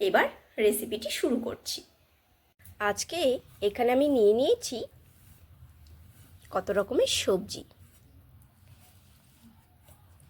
এবার রেসিপিটি শুরু করছি। আজকে এখানে আমি নিয়ে নিয়েছি কত রকমের সবজি।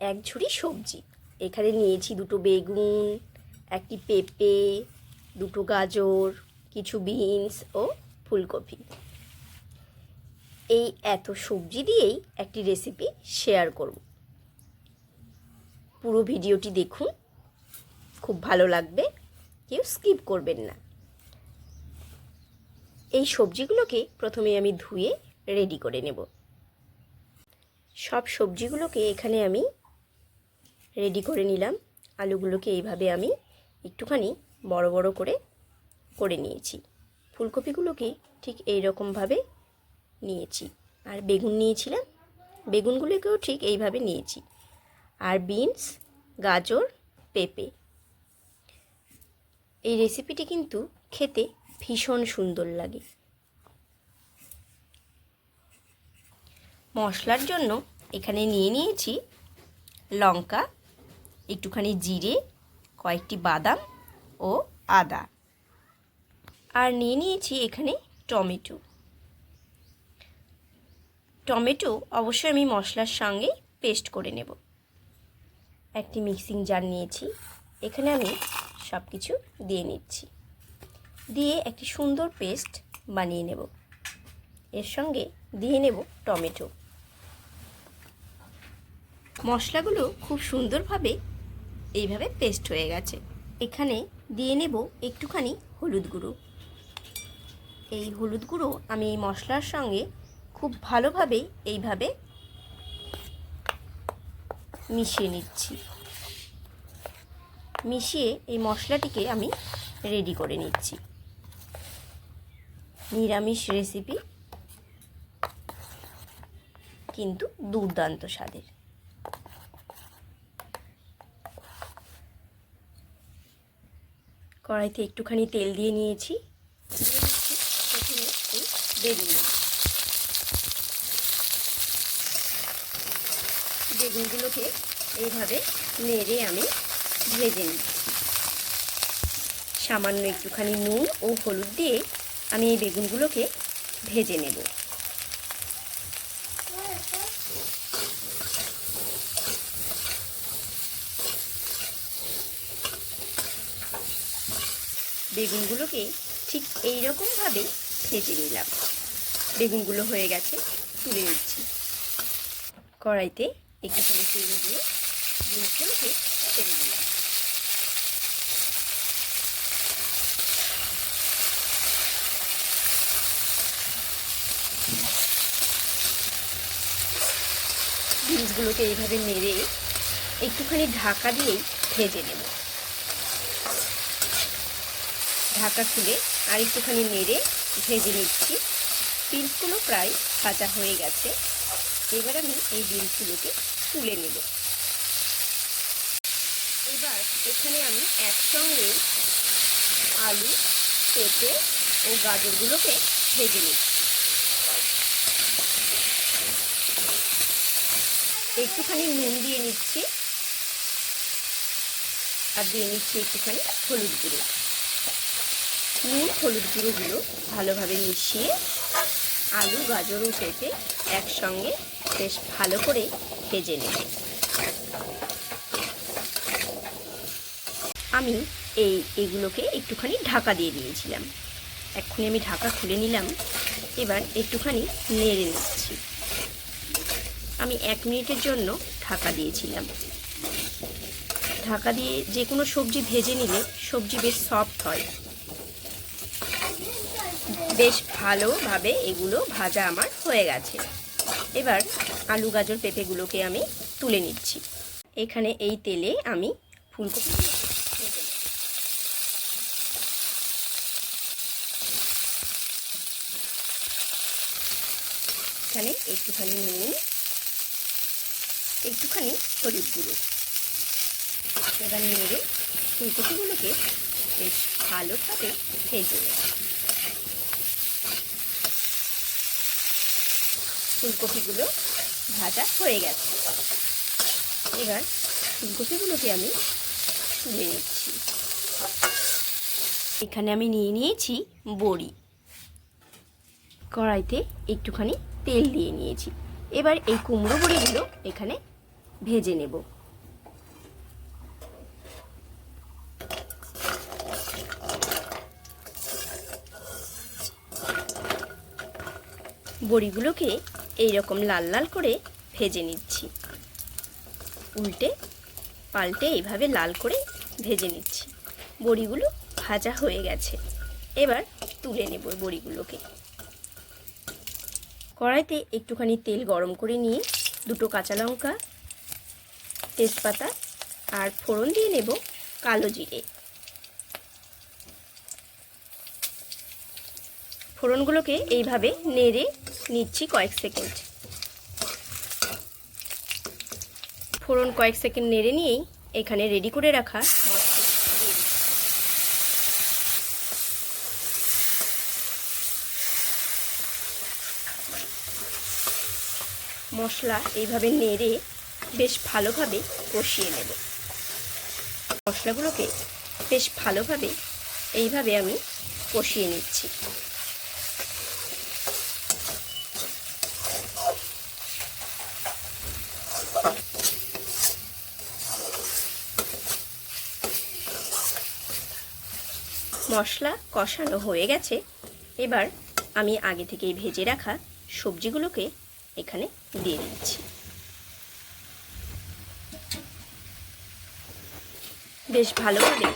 এক ঝুড়ি সবজি। এখানে নিয়েছি দুটো বেগুন, একটি পেঁপে, দুটো গাজর, কিছু বিনস ও ফুলকপি। এই এত সবজি দিয়েই একটি রেসিপি শেয়ার করব। পুরো ভিডিওটি দেখুন। খুব ভালো লাগবে। কেউ স্কিপ করবেন না। এই সবজিগুলোকে প্রথমে আমি ধুয়ে রেডি করে নেব। সব সবজিগুলোকে এখানে আমি রেডি করে নিলাম। আলুগুলোকে এইভাবে আমি একটুখানি বড় বড় করে করে নিয়েছি। ফুলকপিগুলোকে ঠিক এই রকমভাবে নিয়েছি। আর বেগুন নিয়েছিলাম। বেগুনগুলোকেও ঠিক এইভাবে নিয়েছি। আর বিনস, গাজর, পেঁপে। এই রেসিপিটি কিন্তু খেতে ভীষণ সুন্দর লাগে। মশলার জন্য এখানে নিয়ে নিয়েছি লঙ্কা, একটুখানি জিরে, কয়েকটি বাদাম ও আদা। আর নিয়ে নিয়েছি এখানে টমেটো। টমেটো অবশ্যই আমি মশলার সঙ্গে পেস্ট করে নেব। একটি মিক্সিং জার নিয়েছি। এখানে আমি সব কিছু দিয়ে নিচ্ছি। দিয়ে একটি সুন্দর পেস্ট বানিয়ে নেব। এর সঙ্গে দিয়ে নেব টমেটো। মশলাগুলো খুব সুন্দরভাবে এইভাবে পেস্ট হয়ে গেছে। এখানে দিয়ে নেব একটুখানি হলুদ গুঁড়ো। এই হলুদ গুঁড়ো আমি এই মশলার সঙ্গে খুব ভালোভাবে এইভাবে মিশিয়ে নিচ্ছি। মিশিয়ে এই মশলাটিকে আমি রেডি করে নিচ্ছি। নিরামিষ রেসিপি কিন্তু দুর্দান্ত স্বাদের। কড়াইতে একটুখানি তেল দিয়ে নিয়েছি। বেগুনগুলোকে এইভাবে নেড়ে আমি ভেজে নিচ্ছি সামান্য একটুখানি নুন ও হলুদ দিয়ে আমি এই বেগুনগুলোকে ভেজে নেব। বেগুনগুলোকে ঠিক এই রকমভাবে ভেজে নিলাম। বেগুনগুলো হয়ে গেছে, তুলে নিচ্ছি। কড়াইতে একটুখানি তেল দিয়ে জিনিসগুলোকে ছেড়ে দিলাম। বিনসগুলোকে এইভাবে নেড়ে একটুখানি ঢাকা দিয়েই ভেজে নেব। ঢাকা খুলে আর একটুখানি নেড়ে ভেজে নিচ্ছি। বিনসগুলো প্রায় ভাজা হয়ে গেছে। এবার আমি এই বিনসগুলোকে তুলে নেব। এবার এখানে আমি একসঙ্গে আলু, পেঁপে ও গাজরগুলোকে ভেজে নিচ্ছি। একটুখানি নুন দিয়ে নিচ্ছি। আর দিয়ে নিচ্ছি একটুখানি হলুদ গুঁড়ো। নুন, হলুদ গুঁড়োগুলো ভালোভাবে মিশিয়ে আলু, গাজর পেঁপে একসঙ্গে বেশ ভালো করে ভেজে নেব। আমি এই এগুলোকে একটুখানি ঢাকা দিয়ে দিয়েছিলাম। এক্ষুনি আমি ঢাকা খুলে নিলাম। এবার একটুখানি নেড়ে নিচ্ছি। আমি এক মিনিটের জন্য ঢাকা দিয়েছিলাম। ঢাকা দিয়ে যে কোনো সবজি ভেজে নিলে সবজি বেশ সফট হয়। বেশ ভালোভাবে এগুলো ভাজা আমার হয়ে গেছে। এবার আলু গাজর পেঁপেগুলোকে আমি তুলে নিচ্ছি। এখানে এই তেলে আমি ফুলকপি এখানে একটুখানি নুন একটুখানি হলুদ গুঁড়ো। এবার নেড়ে ফুলকপিগুলোকে বেশ ভালোভাবে ভেজে ফুলকপিগুলো ভাজা হয়ে গেছে। এবার ফুলকপিগুলোকে আমি তুলে নিচ্ছি এখানে আমি নিয়ে নিয়েছি বড়ি। কড়াইতে একটুখানি তেল দিয়ে নিয়েছি। এবার এই কুমড়ো বড়িগুলো এখানে ভেজে নেব। বড়িগুলোকে এইরকম লাল লাল করে ভেজে নিচ্ছি। উল্টে পাল্টে এইভাবে লাল করে ভেজে নিচ্ছি। বড়িগুলো ভাজা হয়ে গেছে। এবার তুলে নেব বড়িগুলোকে। কড়াইতে একটুখানি তেল গরম করে নিয়ে দুটো কাঁচা লঙ্কা তেজপাতা আর ফোড়ন দিয়ে নেব কালো জিরে। ফোড়নগুলোকে এইভাবে নেড়ে নিচ্ছি কয়েক সেকেন্ড। ফোড়ন কয়েক সেকেন্ড নেড়ে নিয়েই এখানে রেডি করে রাখা মশলা এইভাবে নেড়ে বেশ ভালোভাবে কষিয়ে নেব। মশলাগুলোকে বেশ ভালোভাবে এইভাবে আমি কষিয়ে নিচ্ছি। মশলা কষানো হয়ে গেছে। এবার আমি আগে থেকেই ভেজে রাখা সবজিগুলোকে এখানে দিয়ে দিচ্ছি। বেশ ভালোভাবে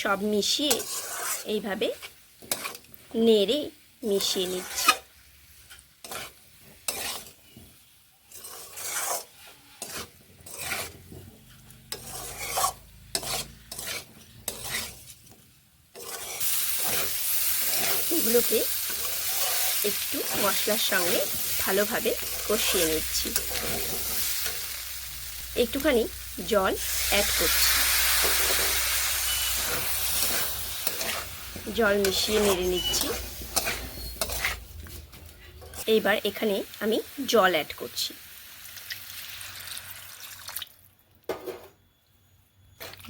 সব মিশিয়ে এইভাবে নেড়ে মিশিয়ে নিচ্ছি। এগুলোকে একটু মশলার সঙ্গে ভালোভাবে কষিয়ে নিচ্ছি। একটুখানি জল অ্যাড করছি। জল মিশিয়ে নেড়ে নিচ্ছি। এইবার এখানে আমি জল অ্যাড করছি।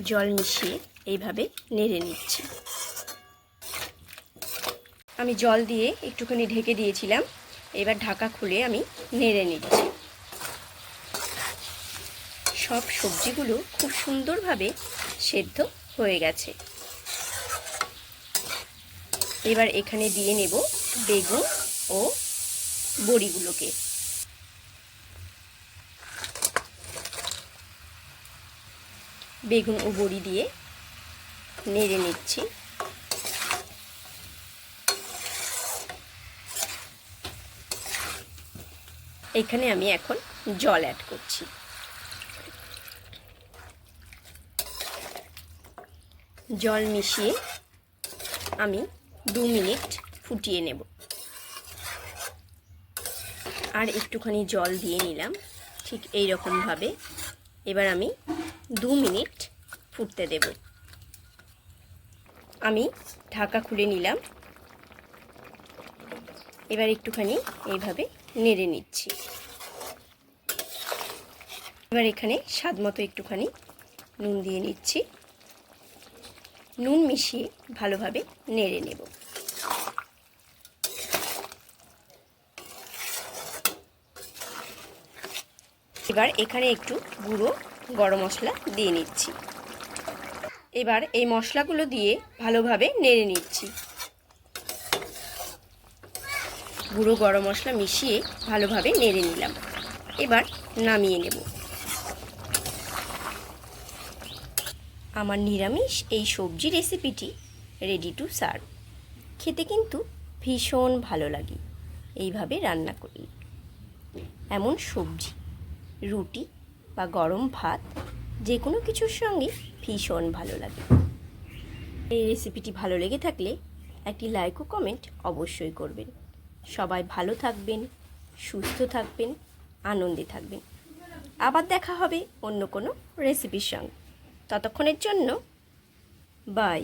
জল মিশিয়ে এইভাবে নেড়ে নিচ্ছি। আমি জল দিয়ে একটুখানি ঢেকে দিয়েছিলাম। এবার ঢাকা খুলে আমি নেড়ে নিচ্ছি। সব সবজিগুলো খুব সুন্দরভাবে সেদ্ধ হয়ে গেছে। এবার এখানে দিয়ে নেব বেগুন ও বড়িগুলোকে। বেগুন ও বড়ি দিয়ে নেড়ে নিচ্ছি। এখানে আমি এখন জল অ্যাড করছি। জল মিশিয়ে আমি দু মিনিট ফুটিয়ে নেব। আর একটুখানি জল দিয়ে নিলাম, ঠিক এই রকমভাবে এবার আমি দু মিনিট ফুটতে দেব। আমি ঢাকা খুলে নিলাম। এবার একটুখানি এইভাবে নেড়ে নিচ্ছি। এবার এখানে স্বাদ মতো একটুখানি নুন দিয়ে নিচ্ছি। নুন মিশিয়ে ভালোভাবে নেড়ে নেব। এবার এখানে একটু গুঁড়ো গরম মশলা দিয়ে নিচ্ছি। এবার এই মশলাগুলো দিয়ে ভালোভাবে নেড়ে নিচ্ছি। গুঁড়ো গরম মশলা মিশিয়ে ভালোভাবে নেড়ে নিলাম। এবার নামিয়ে নেব। আমার নিরামিষ এই সবজি রেসিপিটি রেডি টু সার্ভ খেতে কিন্তু ভীষণ ভালো লাগে। এইভাবে রান্না করলে এমন সবজি, রুটি বা গরম ভাত যে কোনো কিছুর সঙ্গে ভীষণ ভালো লাগে। এই রেসিপিটি ভালো লেগে থাকলে একটি লাইক ও কমেন্ট অবশ্যই করবেন। সবাই ভালো থাকবেন, সুস্থ থাকবেন, আনন্দে থাকবেন। আবার দেখা হবে অন্য কোনো রেসিপির সঙ্গে। ততক্ষণের জন্য বাই